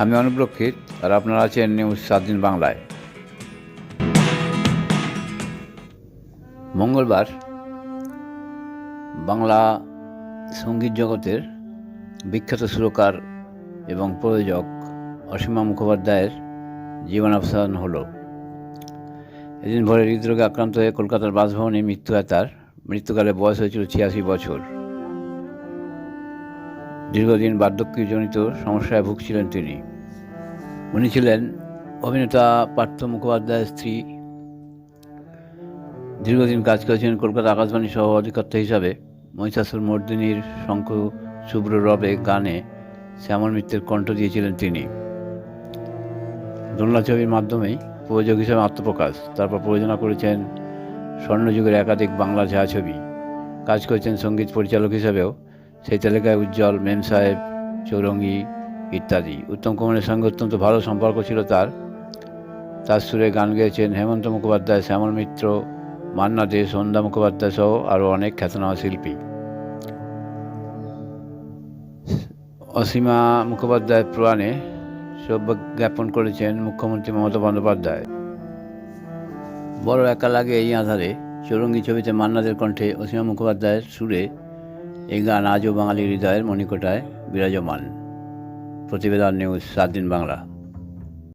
আমি অনুপ্রক্ষিত আর আপনারা আছেন নিউজ সাত দিন বাংলায়। মঙ্গলবার বাংলা সংগীত জগতের বিখ্যাত সুরকার এবং প্রযোজক অসীমা মুখোপাধ্যায়ের জীবনাবসান হলো। এদিন ভোরে হৃদরোগে আক্রান্ত হয়ে কলকাতার বাসভবনে মৃত্যু হয় তার। মৃত্যুকালে বয়স হয়েছিল ছিয়াশি বছর। দীর্ঘদিন বার্ধক্যজনিত সমস্যায় ভুগছিলেন তিনি। উনি ছিলেন অভিনেতা, পার্থ মুখোপাধ্যায়ের স্ত্রী। দীর্ঘদিন কাজ করেছেন কলকাতা আকাশবাণী সহ অধিকর্তা হিসাবে। মহিষাসুর মর্দিনীর শঙ্খ শুভ্র রবে গানে শ্যামল মিত্রের কণ্ঠ দিয়েছিলেন তিনি। দোলনা ছবির মাধ্যমেই প্রযোজক হিসেবে আত্মপ্রকাশ। তারপর প্রযোজনা করেছেন স্বর্ণযুগের একাধিক বাংলা ছায়াছবি। কাজ করেছেন সংগীত পরিচালক হিসেবেও সেই তালিকায় উজ্জ্বল মেম সাহেব, চৌরঙ্গি ইত্যাদি। উত্তম কুমারের সঙ্গে অত্যন্ত ভালো সম্পর্ক ছিল তার। তার সুরে গান গেয়েছেন হেমন্ত মুখোপাধ্যায়, শ্যামল মিত্র, মান্না দে, সন্ধ্যা মুখোপাধ্যায় সহ আরও অনেক খ্যাতনামা শিল্পী। অসীমা মুখোপাধ্যায় সৌভাগ্য জ্ঞাপন করেছেন মুখ্যমন্ত্রী মমতা বন্দ্যোপাধ্যায়। বড় একা লাগে এই আধারে চৌরঙ্গি ছবিতে মান্নাদের কণ্ঠে অসীমা মুখোপাধ্যায়ের সুরে এই গান আজও বাঙালি হৃদয়ের মণিকোটায় বিরাজমান। প্রতিবেদন নিউজ সাত দিন বাংলা।